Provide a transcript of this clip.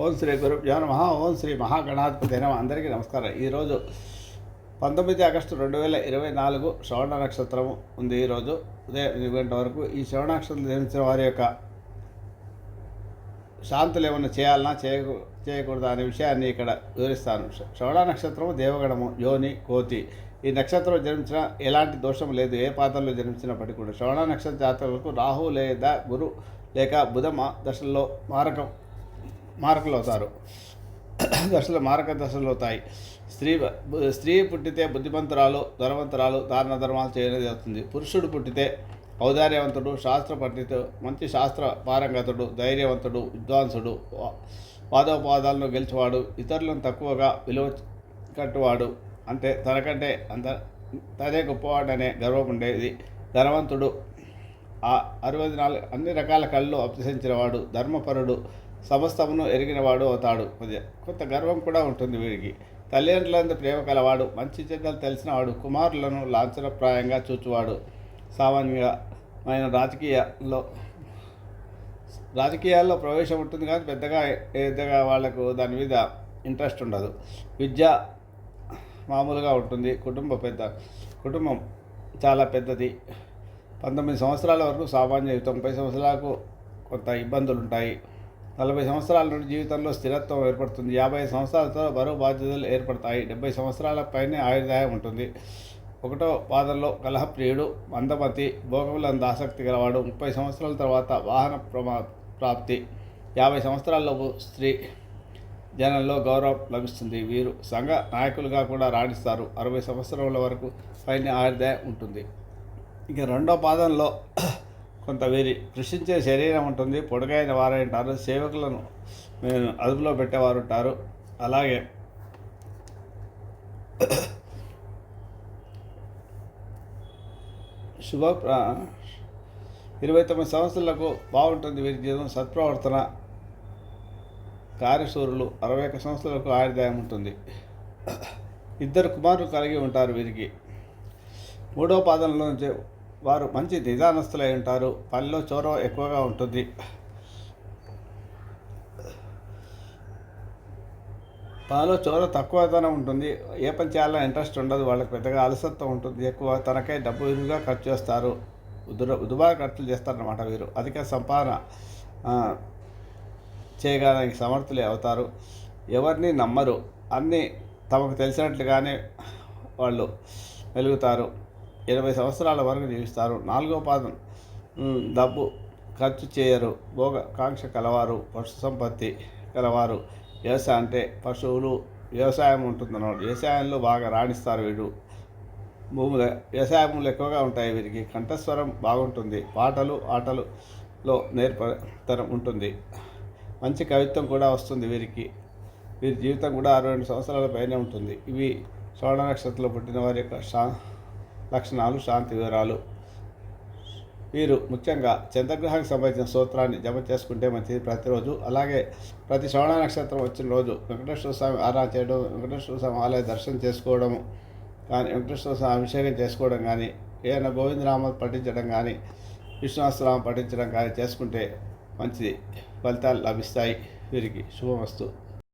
ఓం శ్రీ గురుభ్యో నమ ఓం శ్రీ మహాగణాధిపతి నమ. అందరికీ నమస్కారం. ఈరోజు పంతొమ్మిది ఆగస్టు రెండు వేల ఇరవై నాలుగు శ్రవణ నక్షత్రము ఉంది ఈరోజు ఉదయం ఎనిమిది గంటల వరకు ఈ శ్రవణ నక్షత్రం జన్మించిన వారి యొక్క శాంతులు ఏమైనా చేయాలన్నా చేయ చేయకూడదా అనే విషయాన్ని ఇక్కడ వివరిస్తాను. శ్రవణ నక్షత్రము దేవగణము యోని కోతి. ఈ నక్షత్రం జన్మించిన ఎలాంటి దోషం లేదు ఏ పాత్రలో జన్మించినప్పటికీ కూడా. శ్రవణ నక్షత్ర జాతకులకు రాహు లేదా గురు లేక బుధ దశల్లో మారకం మారకులు అవుతారు. దశలు మారక దశలు అవుతాయి. స్త్రీ స్త్రీ పుట్టితే బుద్ధిమంతురాలు ధనవంతురాలు దాన ధర్మాలు చేయనేది అవుతుంది. పురుషుడు పుట్టితే ఔదార్యవంతుడు శాస్త్ర పండితుడు మంచి శాస్త్ర పారంగతుడు ధైర్యవంతుడు విద్వాంసుడు వాదోపాదాలను వాదోపవాదాలను గెలిచేవాడు ఇతరులను తక్కువగా విలువ కట్టువాడు. అంటే తనకంటే అంత తనే గొప్పవాడనే గర్వం ఉండేది. ధనవంతుడు ఆ అరవై నాలుగు అన్ని రకాల కళ్ళు అభ్యసించినవాడు ధర్మపరుడు సమస్తమును ఎరిగినవాడు అవుతాడు. కొద్దిగా కొంత గర్వం కూడా ఉంటుంది వీడికి. తల్లిదండ్రులందు ప్రేమ కలవాడు మంచి చెడ్డలు తెలిసినవాడు కుమారులను లాంఛనప్రాయంగా చూచువాడు. సామాన్యమైన రాజకీయాల్లో రాజకీయాల్లో ప్రవేశం ఉంటుంది కానీ పెద్దగా పెద్దగా వాళ్ళకు దాని మీద ఇంట్రెస్ట్ ఉండదు. విద్య మామూలుగా ఉంటుంది. కుటుంబ పెద్ద కుటుంబం చాలా పెద్దది. పంతొమ్మిది సంవత్సరాల వరకు సామాన్య తొంభై సంవత్సరాలకు కొంత ఇబ్బందులు ఉంటాయి నలభై సంవత్సరాల నుండి జీవితంలో స్థిరత్వం ఏర్పడుతుంది. యాభై సంవత్సరాలతో బరువు బాధ్యతలు ఏర్పడతాయి. డెబ్బై సంవత్సరాల పైనే ఆయుర్దాయం ఉంటుంది. ఒకటో పాదంలో కలహప్రియుడు మందమతి భోగములందు ఆసక్తి గలవాడు ముప్పై సంవత్సరాల తర్వాత వాహన ప్రమా ప్రాప్తి యాభై సంవత్సరాలలోపు స్త్రీ జనంలో గౌరవం లభిస్తుంది. వీరు సంఘ నాయకులుగా కూడా రాణిస్తారు. అరవై సంవత్సరాల వరకు పైన ఆయుర్దాయం ఉంటుంది. ఇక రెండో పాదంలో కొంత వీరి కృషించే శరీరం ఉంటుంది పొడుగైన వారై ఉంటారు సేవకులను మేము అదుపులో పెట్టేవారు ఉంటారు అలాగే శుభ ఇరవై తొమ్మిది సంవత్సరాలకు బాగుంటుంది వీరి జీవితం సత్ప్రవర్తన. కార్యశూరులు అరవై ఒక్క సంవత్సరాలకు ఆయుర్దాయం ఉంటుంది. ఇద్దరు కుమారులు కలిగి ఉంటారు వీరికి. మూడో పాదంలో నుంచి వారు మంచి నిదానస్తులై ఉంటారు. పనిలో చొరవ ఎక్కువగా ఉంటుంది. పనిలో చోర తక్కువతనం ఉంటుంది. ఏ పని చేయాలన్నా ఇంట్రెస్ట్ ఉండదు. వాళ్ళకి పెద్దగా అలసత్వం ఉంటుంది. ఎక్కువ తనకై డబ్బు విరిగా ఖర్చు చేస్తారు. దుర దుబారా ఖర్చులు చేస్తారన్నమాట వీరు. అధిక సంపాదన ఆ, చేయడానికి సమర్థులే అవుతారు. ఎవరిని నమ్మరు. అన్నీ తమకు తెలిసినట్లుగానే వాళ్ళు వెలుగుతారు ఇరవై సంవత్సరాల వరకు జీవిస్తారు. నాలుగో పాదం డబ్బు ఖర్చు చేయరు. భోగ కాంక్ష కలవారు పశు సంపత్తి కలవారు. వ్యవసాయం అంటే పశువులు వ్యవసాయం ఉంటుందన్నమాట వ్యవసాయంలో బాగా రాణిస్తారు వీడు భూములు వ్యవసాయ భూములు ఎక్కువగా ఉంటాయి వీరికి. కంఠస్వరం బాగుంటుంది. పాటలు ఆటలులో నేర్పతనం ఉంటుంది. మంచి కవిత్వం కూడా వస్తుంది వీరికి. వీరి జీవితం కూడా అరవై రెండు సంవత్సరాల పైనే ఉంటుంది. ఇవి శ్రవణ నక్షత్రంలో పుట్టిన వారి యొక్క శా లక్షణాలు శాంతి వివరాలు. వీరు ముఖ్యంగా చంద్రగ్రహానికి సంబంధించిన సూత్రాన్ని జమ చేసుకుంటే మంచిది ప్రతిరోజు. అలాగే ప్రతి శ్రవణ నక్షత్రం వచ్చిన రోజు వెంకటేశ్వర స్వామి ఆరాధన చేయడం వెంకటేశ్వర స్వామి ఆలయ దర్శనం చేసుకోవడము కానీ వెంకటేశ్వర స్వామి అభిషేకం చేసుకోవడం కానీ ఏదైనా గోవిందనామాలు పఠించడం కానీ విష్ణువస్త్రామం పఠించడం కానీ చేసుకుంటే మంచిది. ఫలితాలు లభిస్తాయి. వీరికి శుభమస్తు.